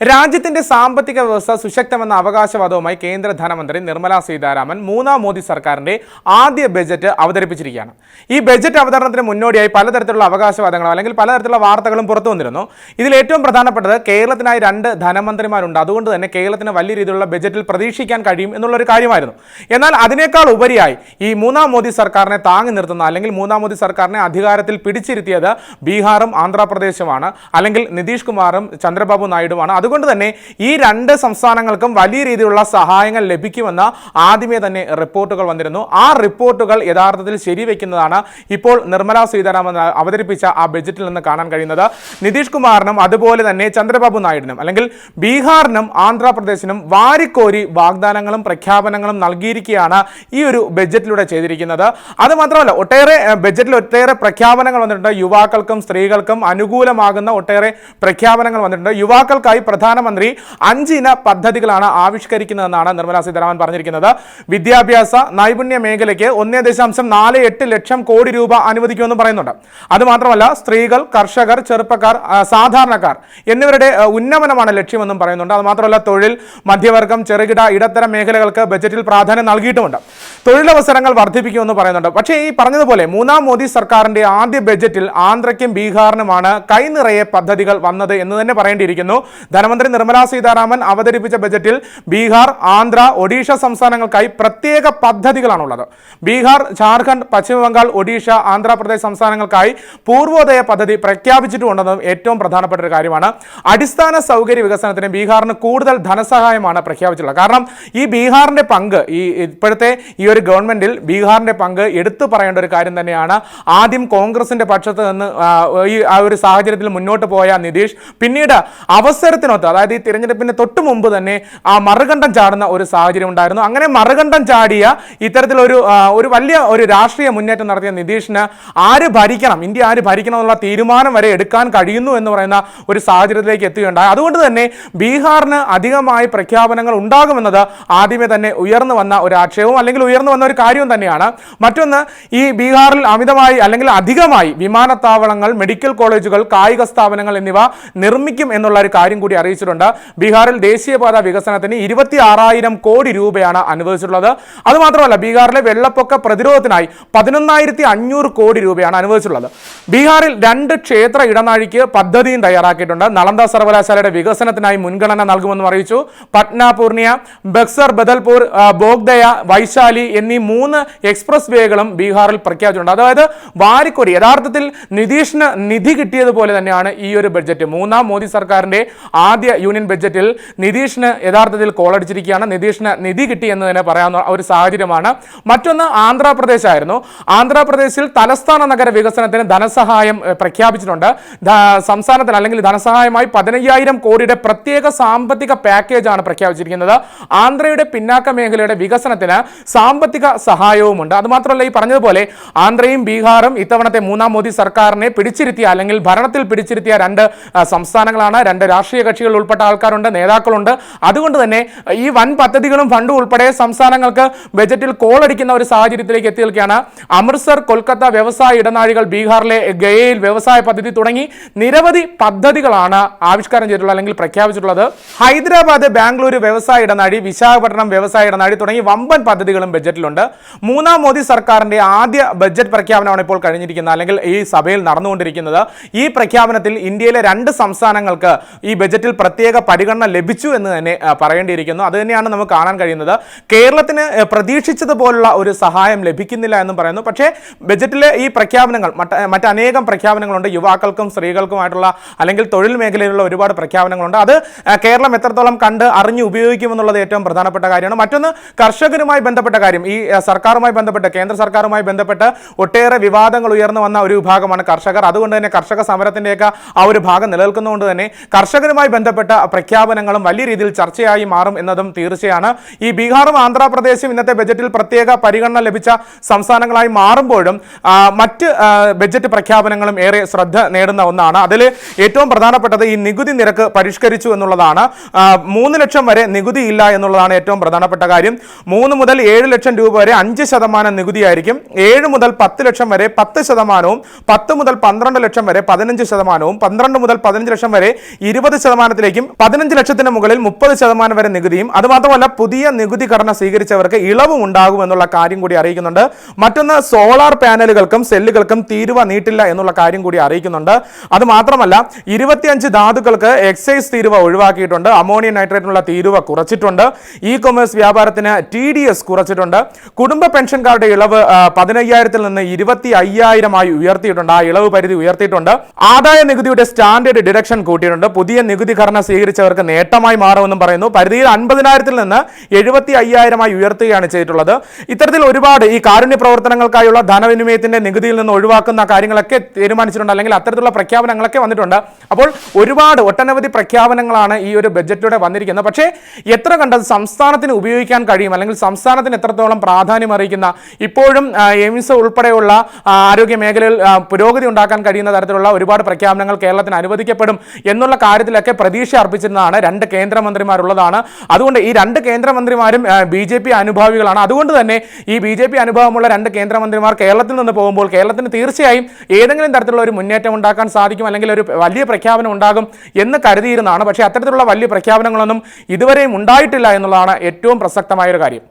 രാജ്യത്തിന്റെ സാമ്പത്തിക വ്യവസ്ഥ സുശക്തമെന്ന അവകാശവാദവുമായി കേന്ദ്ര ധനമന്ത്രി നിർമ്മലാ സീതാരാമൻ മൂന്നാം മോദി സർക്കാരിന്റെ ആദ്യ ബജറ്റ് അവതരിപ്പിച്ചിരിക്കുകയാണ്. ഈ ബജറ്റ് അവതരണത്തിന് മുന്നോടിയായി പലതരത്തിലുള്ള അവകാശവാദങ്ങളും അല്ലെങ്കിൽ പലതരത്തിലുള്ള വാർത്തകളും പുറത്തു വന്നിരുന്നു. ഇതിൽ ഏറ്റവും പ്രധാനപ്പെട്ടത് കേരളത്തിനായി രണ്ട് ധനമന്ത്രിമാരുണ്ട്. അതുകൊണ്ട് തന്നെ കേരളത്തിന് വലിയ രീതിയിലുള്ള ബജറ്റിൽ പ്രതീക്ഷിക്കാൻ കഴിയും എന്നുള്ളൊരു കാര്യമായിരുന്നു. എന്നാൽ അതിനേക്കാൾ ഉപരിയായി ഈ മൂന്നാം മോദി സർക്കാരിനെ താങ്ങി നിർത്തുന്ന അല്ലെങ്കിൽ മൂന്നാം മോദി സർക്കാരിനെ അധികാരത്തിൽ പിടിച്ചിരുത്തിയത് ബീഹാറും ആന്ധ്രാപ്രദേശുമാണ്. അല്ലെങ്കിൽ നിതീഷ് കുമാറും ചന്ദ്രബാബു നായിഡുമാണ് അതുകൊണ്ട് തന്നെ ഈ രണ്ട് സംസ്ഥാനങ്ങൾക്കും വലിയ രീതിയിലുള്ള സഹായങ്ങൾ ലഭിക്കുമെന്ന് ആദ്യമേ തന്നെ റിപ്പോർട്ടുകൾ വന്നിരുന്നു. ആ റിപ്പോർട്ടുകൾ യഥാർത്ഥത്തിൽ ശരിവെക്കുന്നതാണ് ഇപ്പോൾ നിർമ്മല സീതാരാമൻ അവതരിപ്പിച്ച ആ ബജറ്റിൽ നിന്ന് കാണാൻ കഴിയുന്നത്. നിതീഷ് കുമാറിനും അതുപോലെ തന്നെ ചന്ദ്രബാബു നായിഡിനും അല്ലെങ്കിൽ ബീഹാറിനും ആന്ധ്രാപ്രദേശിനും വാരിക്കോരി വാഗ്ദാനങ്ങളും പ്രഖ്യാപനങ്ങളും നൽകിയിരിക്കുകയാണ് ഈ ഒരു ബജറ്റിലൂടെ ചെയ്തിരിക്കുന്നത്. അതുമാത്രമല്ല ഒട്ടേറെ ബജറ്റിൽ ഒട്ടേറെ പ്രഖ്യാപനങ്ങൾ വന്നിട്ടുണ്ട്. യുവാക്കൾക്കും സ്ത്രീകൾക്കും അനുകൂലമാകുന്ന ഒട്ടേറെ പ്രഖ്യാപനങ്ങൾ വന്നിട്ടുണ്ട്. യുവാക്കൾക്കായി പ്രധാനമന്ത്രി അഞ്ചിന പദ്ധതികളാണ് ആവിഷ്കരിക്കുന്നതെന്നാണ് നിർമ്മലാ സീതാരാമൻ പറഞ്ഞിരിക്കുന്നത്. വിദ്യാഭ്യാസ നൈപുണ്യ മേഖലയ്ക്ക് ഒന്നേ ദശാംശം നാല് എട്ട് ലക്ഷം കോടി രൂപ അനുവദിക്കുമെന്നും പറയുന്നുണ്ട്. അതുമാത്രമല്ല സ്ത്രീകൾ കർഷകർ ചെറുപ്പക്കാർ സാധാരണക്കാർ എന്നിവരുടെ ഉന്നമനമാണ് ലക്ഷ്യമെന്നും പറയുന്നുണ്ട്. അതുമാത്രമല്ല തൊഴിൽ മധ്യവർഗം ചെറുകിട ഇടത്തരം മേഖലകൾക്ക് ബജറ്റിൽ പ്രാധാന്യം നൽകിയിട്ടുമുണ്ട്. തൊഴിലവസരങ്ങൾ വർദ്ധിപ്പിക്കുമെന്ന് പറയുന്നുണ്ട്. പക്ഷേ ഈ പറഞ്ഞതുപോലെ മൂന്നാം മോദി സർക്കാരിന്റെ ആദ്യ ബജറ്റിൽ ആന്ധ്രയ്ക്കും ബീഹാറിനുമാണ് കൈനിറയെ പദ്ധതികൾ വന്നത് എന്ന് തന്നെ പറയേണ്ടിയിരിക്കുന്നു. ധനമന്ത്രി നിർമ്മലാ സീതാരാമൻ അവതരിപ്പിച്ച ബജറ്റിൽ ബീഹാർ ആന്ധ്ര ഒഡീഷ സംസ്ഥാനങ്ങൾക്കായി പ്രത്യേക പദ്ധതികളാണുള്ളത്. ബീഹാർ ജാർഖണ്ഡ് പശ്ചിമബംഗാൾ ഒഡീഷ ആന്ധ്രാപ്രദേശ് സംസ്ഥാനങ്ങൾക്കായി പൂർവോദയ പദ്ധതി പ്രഖ്യാപിച്ചിട്ടുണ്ടെന്നതും ഏറ്റവും പ്രധാനപ്പെട്ട ഒരു കാര്യമാണ്. അടിസ്ഥാന സൗകര്യ വികസനത്തിന് ബീഹാറിന് കൂടുതൽ ധനസഹായമാണ് പ്രഖ്യാപിച്ചിട്ടുള്ളത്. കാരണം ഈ ബീഹാറിന്റെ പങ്ക് ഈ ഇപ്പോഴത്തെ ഈ ഒരു ഗവൺമെന്റിൽ ബീഹാറിന്റെ പങ്ക് എടുത്തു പറയേണ്ട ഒരു കാര്യം തന്നെയാണ്. ആദ്യം കോൺഗ്രസിന്റെ പക്ഷത്ത് നിന്ന് ഈ ആ ഒരു സാഹചര്യത്തിൽ മുന്നോട്ട് പോയ നിതീഷ് പിന്നീട് അവസരത്തിനൊത്ത് അതായത് ഈ തിരഞ്ഞെടുപ്പിന് തൊട്ട് മുമ്പ് തന്നെ ആ മറുകണ്ഠം ചാടുന്ന ഒരു സാഹചര്യം ഉണ്ടായിരുന്നു. അങ്ങനെ മറുകണ്ഠം ചാടിയ ഇത്തരത്തിലൊരു ഒരു വലിയ ഒരു രാഷ്ട്രീയ മുന്നേറ്റം നടത്തിയ നിതീഷിന് ആര് ഭരിക്കണം ഇന്ത്യ ആര് ഭരിക്കണം എന്നുള്ള തീരുമാനം വരെ എടുക്കാൻ കഴിയുന്നു എന്ന് പറയുന്ന ഒരു സാഹചര്യത്തിലേക്ക് എത്തുകയുണ്ടായി. അതുകൊണ്ട് തന്നെ ബീഹാറിന് അധികമായി പ്രഖ്യാപനങ്ങൾ ഉണ്ടാകുമെന്നത് ആദ്യമേ തന്നെ ഉയർന്നു വന്ന ഒരു ആക്ഷേപവും അല്ലെങ്കിൽ ഉയർന്നു വന്ന ഒരു കാര്യവും തന്നെയാണ്. മറ്റൊന്ന് ഈ ബീഹാറിൽ അമിതമായി അല്ലെങ്കിൽ അധികമായി വിമാനത്താവളങ്ങൾ മെഡിക്കൽ കോളേജുകൾ കായിക സ്ഥാപനങ്ങൾ എന്നിവ നിർമ്മിക്കും എന്നുള്ള ഒരു കാര്യം കൂടി അറിയിച്ചിട്ടുണ്ട്. ബീഹാറിൽ ദേശീയപാത വികസനത്തിന് ഇരുപത്തി ആറായിരം കോടി രൂപയാണ് അനുവദിച്ചിട്ടുള്ളത്. അതുമാത്രമല്ല ബീഹാറിലെ വെള്ളപ്പൊക്ക പ്രതിരോധത്തിനായി പതിനൊന്നായിരത്തി അഞ്ഞൂറ് കോടി രൂപയാണ് അനുവദിച്ചിട്ടുള്ളത്. ബീഹാറിൽ രണ്ട് ക്ഷേത്ര ഇടനാഴിക്ക് പദ്ധതിയും തയ്യാറാക്കിയിട്ടുണ്ട്. നളന്ദ സർവകലാശാലയുടെ വികസനത്തിനായി മുൻഗണന നൽകുമെന്നും അറിയിച്ചു. പട്ന പൂർണിയ ബക്സർ ബദൽപൂർ ബോഗ്ദയ വൈശാലി എന്നീ മൂന്ന് എക്സ്പ്രസ് വേകളും ബീഹാറിൽ പ്രഖ്യാപിച്ചിട്ടുണ്ട്. അതായത് വാരിക്കോരി യഥാർത്ഥത്തിൽ നിതീഷിന് നിധി കിട്ടിയതുപോലെ തന്നെയാണ് ഈ ഒരു ബഡ്ജറ്റ്. മൂന്നാം മോദി സർക്കാരിന്റെ ആദ്യ യൂണിയൻ ബജറ്റിൽ നിതീഷിന് യഥാർത്ഥത്തിൽ കോളടിച്ചിരിക്കുകയാണ് നിതീഷിന് നിധി കിട്ടി എന്ന് തന്നെ പറയാവുന്ന ഒരു സാഹചര്യമാണ്. മറ്റൊന്ന് ആന്ധ്രാപ്രദേശ് ആയിരുന്നു ആന്ധ്രാപ്രദേശിൽ തലസ്ഥാന നഗര വികസനത്തിന് ധനസഹായം പ്രഖ്യാപിച്ചിട്ടുണ്ട്. സംസ്ഥാനത്തിന് അല്ലെങ്കിൽ ധനസഹായമായി പതിനയ്യായിരം കോടിയുടെ പ്രത്യേക സാമ്പത്തിക പാക്കേജാണ് പ്രഖ്യാപിച്ചിരിക്കുന്നത്. ആന്ധ്രയുടെ പിന്നാക്ക മേഖലയുടെ വികസനത്തിന് സാമ്പത്തിക സഹായവുമുണ്ട്. അതുമാത്രമല്ല ഈ പറഞ്ഞതുപോലെ ആന്ധ്രയും ബീഹാറും ഇത്തവണത്തെ മൂന്നാം മോദി സർക്കാരിനെ പിടിച്ചിരുത്തിയ അല്ലെങ്കിൽ ഭരണത്തിൽ പിടിച്ചിരുത്തിയ രണ്ട് സംസ്ഥാനങ്ങളാണ് രണ്ട് രാഷ്ട്രീയ കക്ഷികൾ ഉൾപ്പെട്ട ആൾക്കാരുണ്ട് നേതാക്കളുണ്ട്. അതുകൊണ്ട് തന്നെ ഈ വൻ പദ്ധതികളും ഫണ്ടും ഉൾപ്പെടെ സംസ്ഥാനങ്ങൾക്ക് ബജറ്റിൽ കോളടിക്കുന്ന ഒരു സാഹചര്യത്തിലേക്ക് എത്തി നിൽക്കുകയാണ്. അമൃത്സർ കൊൽക്കത്ത വ്യവസായ ഇടനാഴികൾ ബീഹാറിലെ ഗയയിൽ വ്യവസായ പദ്ധതി തുടങ്ങി നിരവധി പദ്ധതികളാണ് ആവിഷ്കാരം ചെയ്തിട്ടുള്ളത് അല്ലെങ്കിൽ പ്രഖ്യാപിച്ചിട്ടുള്ളത്. ഹൈദരാബാദ് ബാംഗ്ലൂർ വ്യവസായ ഇടനാഴി വിശാഖപട്ടണം വ്യവസായ ഇടനാഴി തുടങ്ങി വമ്പൻ പദ്ധതികളും ബജറ്റിലുണ്ട്. മൂന്നാം മോദി സർക്കാരിന്റെ ആദ്യ ബജറ്റ് പ്രഖ്യാപനമാണ് ഇപ്പോൾ കഴിഞ്ഞിരിക്കുന്നത് അല്ലെങ്കിൽ ഈ സഭയിൽ നടന്നുകൊണ്ടിരിക്കുന്നത്. ഈ പ്രഖ്യാപനത്തിൽ ഇന്ത്യയിലെ രണ്ട് സംസ്ഥാനങ്ങൾക്ക് ഈ ബജറ്റിൽ പ്രത്യേക പരിഗണന ലഭിച്ചു എന്ന് തന്നെ പറയേണ്ടിയിരിക്കുന്നു. അത് തന്നെയാണ് നമുക്ക് കാണാൻ കഴിയുന്നത്. കേരളത്തിന് പ്രതീക്ഷിച്ചതുപോലുള്ള ഒരു സഹായം ലഭിക്കുന്നില്ല എന്നും പറയുന്നു. പക്ഷേ ബജറ്റിലെ ഈ പ്രഖ്യാപനങ്ങൾ മറ്റ് മറ്റനേകം പ്രഖ്യാപനങ്ങളുണ്ട്. യുവാക്കൾക്കും സ്ത്രീകൾക്കുമായിട്ടുള്ള അല്ലെങ്കിൽ തൊഴിൽ മേഖലയിലുള്ള ഒരുപാട് പ്രഖ്യാപനങ്ങളുണ്ട്. അത് കേരളം എത്രത്തോളം കണ്ട് അറിഞ്ഞ് ഉപയോഗിക്കുമെന്നുള്ളത് ഏറ്റവും പ്രധാനപ്പെട്ട കാര്യമാണ്. മറ്റൊന്ന് കർഷകരുമായി ബന്ധപ്പെട്ട കാര്യം. ഈ സർക്കാരുമായി ബന്ധപ്പെട്ട് കേന്ദ്ര സർക്കാരുമായി ബന്ധപ്പെട്ട് ഒട്ടേറെ വിവാദങ്ങൾ ഉയർന്നു വന്ന ഒരു വിഭാഗമാണ് കർഷകർ. അതുകൊണ്ട് തന്നെ കർഷക സമരത്തിന്റെയൊക്കെ ആ ഒരു ഭാഗം നിലനിൽക്കുന്നതുകൊണ്ട് തന്നെ കർഷകരുമായി ബന്ധപ്പെട്ട പ്രഖ്യാപനങ്ങളും വലിയ രീതിയിൽ ചർച്ചയായി മാറും എന്നതും തീർച്ചയാണ്. ഈ ബീഹാറും ആന്ധ്രാപ്രദേശും ഇന്നത്തെ ബജറ്റിൽ പ്രത്യേക പരിഗണന ലഭിച്ച സംസ്ഥാനങ്ങളായി മാറുമ്പോഴും മറ്റ് ബജറ്റ് പ്രഖ്യാപനങ്ങളും ഏറെ ശ്രദ്ധ നേടുന്ന ഒന്നാണ്. അതിൽ ഏറ്റവും പ്രധാനപ്പെട്ടത് ഈ നികുതി നിരക്ക് പരിഷ്കരിച്ചു എന്നുള്ളതാണ്. മൂന്ന് ലക്ഷം വരെ നികുതി ഇല്ല എന്നുള്ളതാണ് ഏറ്റവും പ്രധാനപ്പെട്ട കാര്യം. മൂന്ന് മുതൽ ഏഴ് ലക്ഷം രൂപ വരെ അഞ്ച് ശതമാനം നികുതിയായിരിക്കും. ഏഴ് മുതൽ പത്ത് ലക്ഷം വരെ പത്ത് ശതമാനവും പത്ത് മുതൽ പന്ത്രണ്ട് ലക്ഷം വരെ പതിനഞ്ച് ശതമാനവും പന്ത്രണ്ട് മുതൽ പതിനഞ്ച് ലക്ഷം വരെ ഇരുപത് ശതമാനം ശതമാനത്തിലേക്കും പതിനഞ്ച് ലക്ഷത്തിന് മുകളിൽ മുപ്പത് ശതമാനം വരെ നികുതിയും അതുമാത്രമല്ല പുതിയ നികുതി ഘടന സ്വീകരിച്ചവർക്ക് ഇളവും ഉണ്ടാകും എന്നുള്ള കാര്യം കൂടി അറിയിക്കുന്നുണ്ട്. മറ്റൊന്ന് സോളാർ പാനലുകൾക്കും സെല്ലുകൾക്കും തീരുവ നീട്ടില്ല എന്നുള്ള കാര്യം കൂടി അറിയിക്കുന്നുണ്ട്. അത് മാത്രമല്ല ഇരുപത്തിയഞ്ച് ധാതുക്കൾക്ക് എക്സൈസ് തീരുവ ഒഴിവാക്കിയിട്ടുണ്ട്. അമോണിയം നൈട്രേറ്റിനുള്ള തീരുവ കുറച്ചിട്ടുണ്ട്. ഇ കൊമേഴ്സ് വ്യാപാരത്തിന് ടി ഡി എസ് കുറച്ചിട്ടുണ്ട്. കുടുംബ പെൻഷൻകാരുടെ ഇളവ് പതിനയ്യായിരത്തിൽ നിന്ന് ഇരുപത്തി അയ്യായിരമായി ഉയർത്തിയിട്ടുണ്ട്. ആ ഇളവ് പരിധി ഉയർത്തിയിട്ടുണ്ട്. ആദായ നികുതിയുടെ സ്റ്റാൻഡേർഡ് ഡിഡക്ഷൻ കൂട്ടിയിട്ടുണ്ട്. പുതിയ നികുതി ഘടന സ്വീകരിച്ചവർക്ക് നേട്ടമായി മാറുമെന്നും പറയുന്നു. പരിധിയിൽ അൻപതിനായിരത്തിൽ നിന്ന് എഴുപത്തി അയ്യായിരമായി ഉയർത്തുകയാണ് ചെയ്തിട്ടുള്ളത്. ഇത്തരത്തിൽ ഒരുപാട് ഈ കാരുണ്യ പ്രവർത്തനങ്ങൾക്കായുള്ള ധനവിനിമയത്തിന്റെ നികുതിയിൽ നിന്ന് ഒഴിവാക്കുന്ന കാര്യങ്ങളൊക്കെ തീരുമാനിച്ചിട്ടുണ്ട്. അല്ലെങ്കിൽ അത്തരത്തിലുള്ള പ്രഖ്യാപനങ്ങളൊക്കെ വന്നിട്ടുണ്ട്. അപ്പോൾ ഒരുപാട് ഒട്ടനവധി പ്രഖ്യാപനങ്ങളാണ് ഈ ഒരു ബഡ്ജറ്റിലൂടെ വന്നിരിക്കുന്നത്. പക്ഷേ എത്ര കണ്ടത് സംസ്ഥാനത്തിന് ഉപയോഗിക്കാൻ കഴിയും? അല്ലെങ്കിൽ സംസ്ഥാനത്തിന് എത്രത്തോളം പ്രാധാന്യം അറിയിക്കുന്ന ഇപ്പോഴും എയിംസ് ഉൾപ്പെടെയുള്ള ആരോഗ്യ മേഖലയിൽ പുരോഗതി ഉണ്ടാക്കാൻ കഴിയുന്ന തരത്തിലുള്ള ഒരുപാട് പ്രഖ്യാപനങ്ങൾ കേരളത്തിന് അനുവദിക്കപ്പെടും എന്നുള്ള കാര്യത്തിലൊക്കെ പ്രതീക്ഷ അർപ്പിച്ചിരുന്നതാണ്. രണ്ട് കേന്ദ്രമന്ത്രിമാരുള്ളതാണ്. അതുകൊണ്ട് ഈ രണ്ട് കേന്ദ്രമന്ത്രിമാരും ബി ജെ പി അനുഭാവികളാണ്. അതുകൊണ്ട് തന്നെ ഈ ബി ജെ പി അനുഭവമുള്ള രണ്ട് കേന്ദ്രമന്ത്രിമാർ കേരളത്തിൽ നിന്ന് പോകുമ്പോൾ കേരളത്തിന് തീർച്ചയായും ഏതെങ്കിലും തരത്തിലുള്ള ഒരു മുന്നേറ്റം ഉണ്ടാക്കാൻ സാധിക്കും അല്ലെങ്കിൽ ഒരു വലിയ പ്രഖ്യാപനം ഉണ്ടാകും എന്ന് കരുതിയിരുന്നതാണ്. പക്ഷേ അത്തരത്തിലുള്ള വലിയ പ്രഖ്യാപനങ്ങളൊന്നും ഇതുവരെയും ഉണ്ടായിട്ടില്ല എന്നുള്ളതാണ് ഏറ്റവും പ്രസക്തമായ ഒരു കാര്യം.